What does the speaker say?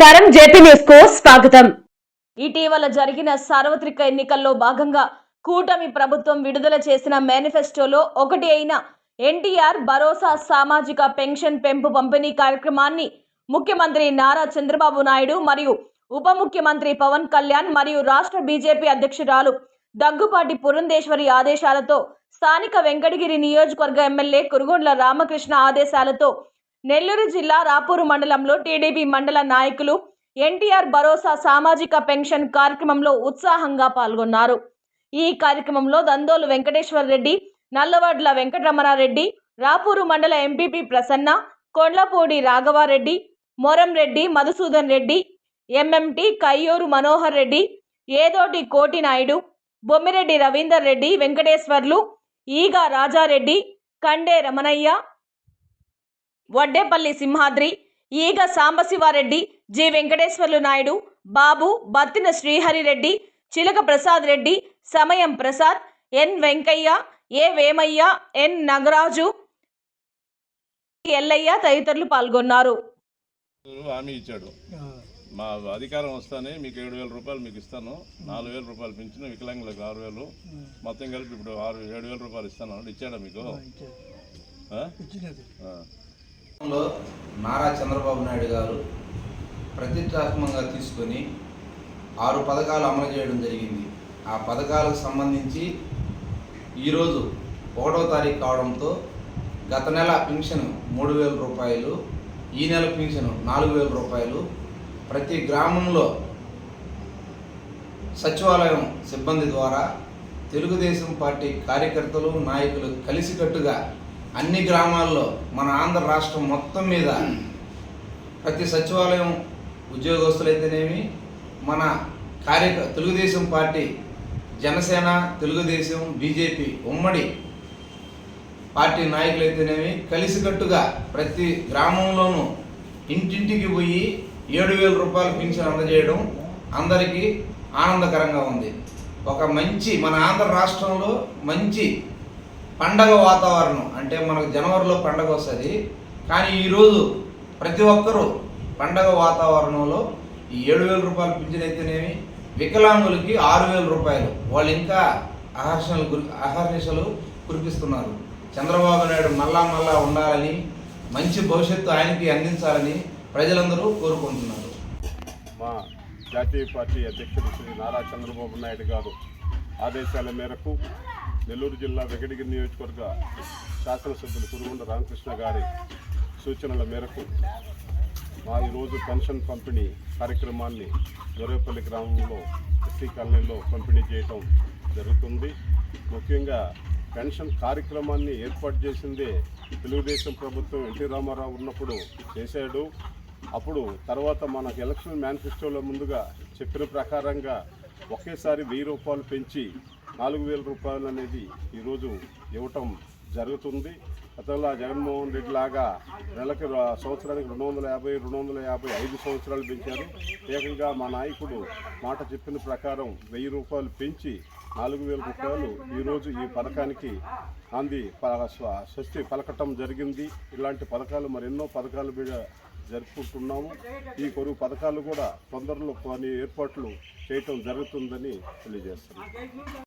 నమస్కారం. జేపీ న్యూస్కు స్వాగతం. ఇటీవల జరిగిన సార్వత్రిక ఎన్నికల్లో భాగంగా కూటమి ప్రభుత్వం విడుదల చేసిన మేనిఫెస్టోలో ఒకటి అయిన ఎన్టీఆర్ భరోసా సామాజిక పెన్షన్ పెంపు పంపిణీ కార్యక్రమాన్ని ముఖ్యమంత్రి నారా చంద్రబాబు నాయుడు మరియు ఉప ముఖ్యమంత్రి పవన్ కళ్యాణ్ మరియు రాష్ట్ర బీజేపీ అధ్యక్షురాలు దగ్గుపాటి పురంధేశ్వరి ఆదేశాలతో స్థానిక వెంకటగిరి నియోజకవర్గ ఎమ్మెల్యే కురుగొండ్ల రామకృష్ణ ఆదేశాలతో నెల్లూరు జిల్లా రాపూరు మండలంలో టీడీపీ మండల నాయకులు ఎన్టీఆర్ భరోసా సామాజిక పెన్షన్ కార్యక్రమంలో ఉత్సాహంగా పాల్గొన్నారు. ఈ కార్యక్రమంలో దందోలు వెంకటేశ్వర రెడ్డి నల్లవడ్ల వెంకటరమణారెడ్డి రాపూరు మండల ఎంపీపీ ప్రసన్న కొండ్లపూడి రాఘవారెడ్డి మొరం రెడ్డి మధుసూదన్ రెడ్డి ఎంఎంటి కయ్యూరు మనోహర్ రెడ్డి ఏదోటి కోటి నాయుడు బొమ్మిరెడ్డి రవీందర్ రెడ్డి వెంకటేశ్వర్లు ఈగ రాజారెడ్డి కండే రమణయ్య వడ్డేపల్లి సింహాద్రి ఈగ సాంబశివారెడ్డి జి వెంకటేశ్వర్లు నాయుడు బాబు బత్తిన శ్రీహరిరెడ్డి చిలక ప్రసాద్ రెడ్డి సమయం ప్రసాద్ ఎన్ వెంకయ్య ఏ వేమయ్య ఎన్ నగరాజు ఎల్లయ్య తదితరులు పాల్గొన్నారు. హామీ ఇచ్చాడు. మా అధికారం వస్తానే మీకు ఏడు వేల రూపాయలు మీకు ఇస్తాను. నాలుగు వేల రూపాయలు పెంచిన వికలాంగులకు ఆరు వేలు. మొత్తం కలిపి ఇప్పుడు ఆరు ఏడు వేల రూపాయలు ఇస్తాను. ఇచ్చాడా మీకు? నారా చంద్రబాబు నాయుడు గారు ప్రతిష్టాత్మకంగా తీసుకొని ఆరు పథకాలు అమలు చేయడం జరిగింది. ఆ పథకాలకు సంబంధించి ఈరోజు ఒకటో తారీఖు కావడంతో గత నెల పెన్షన్ మూడు వేల రూపాయలు ఈ నెల పెన్షన్ నాలుగు వేల రూపాయలు. ప్రతి గ్రామంలో సచివాలయం సిబ్బంది ద్వారా తెలుగుదేశం పార్టీ కార్యకర్తలు నాయకులు కలిసికట్టుగా అన్ని గ్రామాల్లో మన ఆంధ్ర రాష్ట్రం మొత్తం మీద ప్రతి సచివాలయం ఉద్యోగస్తులైతేనేమి మన కార్య తెలుగుదేశం పార్టీ జనసేన తెలుగుదేశం బీజేపీ ఉమ్మడి పార్టీ నాయకులైతేనేమి కలిసికట్టుగా ప్రతి గ్రామంలోనూ ఇంటింటికి పోయి ఏడు వేల రూపాయలు పింఛన్ అందజేయడం అందరికీ ఆనందకరంగా ఉంది. ఒక మంచి మన ఆంధ్ర రాష్ట్రంలో మంచి పండగ వాతావరణం అంటే మనకు జనవరిలో పండగ వస్తుంది. కానీ ఈరోజు ప్రతి ఒక్కరూ పండగ వాతావరణంలో ఈ ఏడు వేల రూపాయలు పింఛన్ అయితేనేమి వికలాంగులకి ఆరు వేల రూపాయలు. వాళ్ళు ఇంకా అహర్షణలు గురి అహర్నిశలు కురిపిస్తున్నారు. చంద్రబాబు నాయుడు మళ్ళా మళ్ళా ఉండాలని మంచి భవిష్యత్తు ఆయనకి అందించాలని ప్రజలందరూ కోరుకుంటున్నారు. మా జాతీయ పార్టీ అధ్యక్షుడు శ్రీ నారా చంద్రబాబు నాయుడు గారు ఆదేశాల మేరకు నెల్లూరు జిల్లా వెంకటగిరి నియోజకవర్గ శాసనసభ్యులు కురుగుండ రామకృష్ణ గారి సూచనల మేరకు మా ఈరోజు పెన్షన్ పంపిణీ కార్యక్రమాన్ని దొరేపల్లి గ్రామంలో ఎస్సీ కాలనీలో పంపిణీ చేయటం జరుగుతుంది. ముఖ్యంగా పెన్షన్ కార్యక్రమాన్ని ఏర్పాటు చేసిందే తెలుగుదేశం ప్రభుత్వం ఎన్టీ రామారావు ఉన్నప్పుడు చేశాడు. అప్పుడు తర్వాత మనకు ఎలక్షన్ మేనిఫెస్టోలో ముందుగా చెప్పిన ప్రకారంగా ఒకేసారి వెయ్యి రూపాయలు పెంచి నాలుగు వేల రూపాయలు అనేది ఈరోజు ఇవ్వటం జరుగుతుంది. గతంలో జగన్మోహన్ రెడ్డి లాగా నెలకి సంవత్సరానికి రెండు వందల యాభై రెండు వందల యాభై ఐదు సంవత్సరాలు పెంచారు. ఏకంగా మా నాయకుడు మాట చెప్పిన ప్రకారం వెయ్యి రూపాయలు పెంచి నాలుగు వేల రూపాయలు ఈరోజు ఈ పథకానికి అంది. ప- స్వస్తి పలకటం జరిగింది. ఇలాంటి పథకాలు మరెన్నో పథకాలు మీద జరుపుకుంటున్నాము. ఈ కొరువు పథకాలు కూడా తొందరలో కొన్ని ఏర్పాట్లు చేయటం జరుగుతుందని తెలియజేస్తున్నాం.